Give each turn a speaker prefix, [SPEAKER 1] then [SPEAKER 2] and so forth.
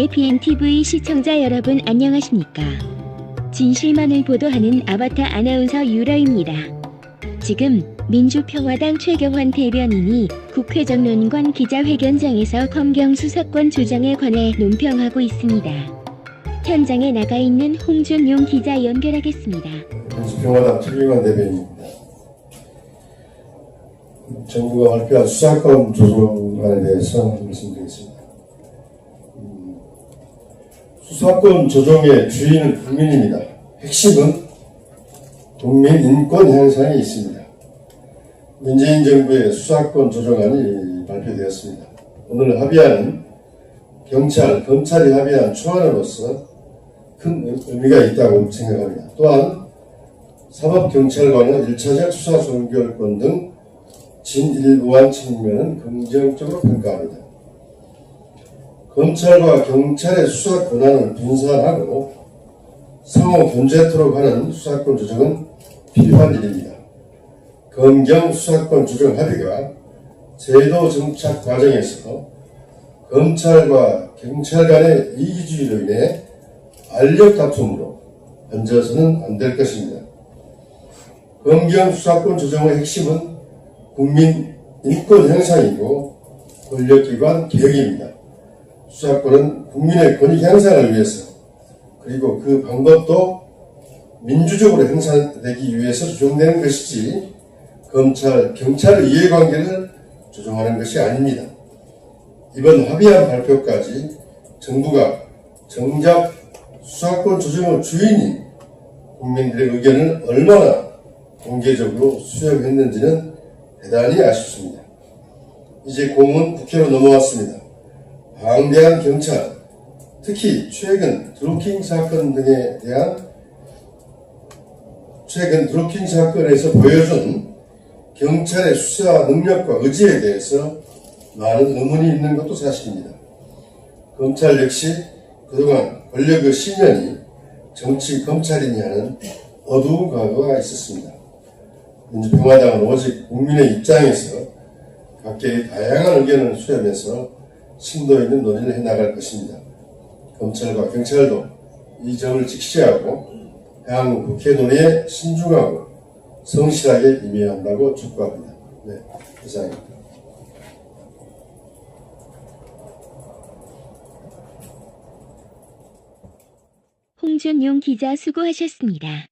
[SPEAKER 1] IPNTV 시청자 여러분 안녕하십니까? 진실만을 보도하는 아바타 아나운서 유라입니다. 지금 민주평화당 최경환 대변인이 국회 정론관 기자회견장에서 검경 수사권 조정에 관해 논평하고 있습니다. 현장에 나가 있는 홍준용 기자 연결하겠습니다.
[SPEAKER 2] 민주평화당 최경환 대변인입니다. 정부가 발표한 수사권 조정안에 대해서 말씀드리겠습니다. 음, 수사권 조정의 주인은 국민입니다. 핵심은 국민 인권 향상에 있습니다. 문재인 정부의 수사권 조정안이 발표되었습니다. 오늘 합의안은 경찰, 검찰이 합의한 초안으로서 큰 의미가 있다고 생각합니다. 또한 사법경찰관의 1차적 수사 종결권 등 진일보한 측면은 긍정적으로 평가합니다. 검찰과 경찰의 수사 권한을 분산하고 상호 견제토록 하는 수사권 조정은 필요한 일입니다. 검경 수사권 조정 합의가 제도 정착 과정에서 검찰과 경찰 간의 이기주의로 인해 알력 다툼으로 번져서는 안 될 것입니다. 검경 수사권 조정의 핵심은 국민 인권 향상이고 권력기관 개혁입니다. 수사권은 국민의 권익 향상을 위해서 그리고 그 방법도 민주적으로 행사되기 위해서 조정되는 것이지 검찰, 경찰의 이해관계를 조정하는 것이 아닙니다. 이번 합의안 발표까지 정부가 정작 수사권 조정의 주인인 국민들의 의견을 얼마나 공개적으로 수용했는지는 대단히 아쉽습니다. 이제 공은 국회로 넘어왔습니다. 방대한 경찰, 특히 최근 드루킹 사건 등에 대한 최근 드루킹 사건에서 보여준 경찰의 수사 능력과 의지에 대해서 많은 의문이 있는 것도 사실입니다. 검찰 역시 그동안 권력의 신년이 정치 검찰이냐는 어두운 과거가 있었습니다. 민주평화당은 오직 국민의 입장에서 각계의 다양한 의견을 수렴해서 심도 있는 논의를 해나갈 것입니다. 검찰과 경찰도 이 점을 직시하고 향후 국회 논의에 신중하고 성실하게 임해야 한다고 촉구합니다. 네, 이상입니다.
[SPEAKER 1] 홍준용 기자 수고하셨습니다.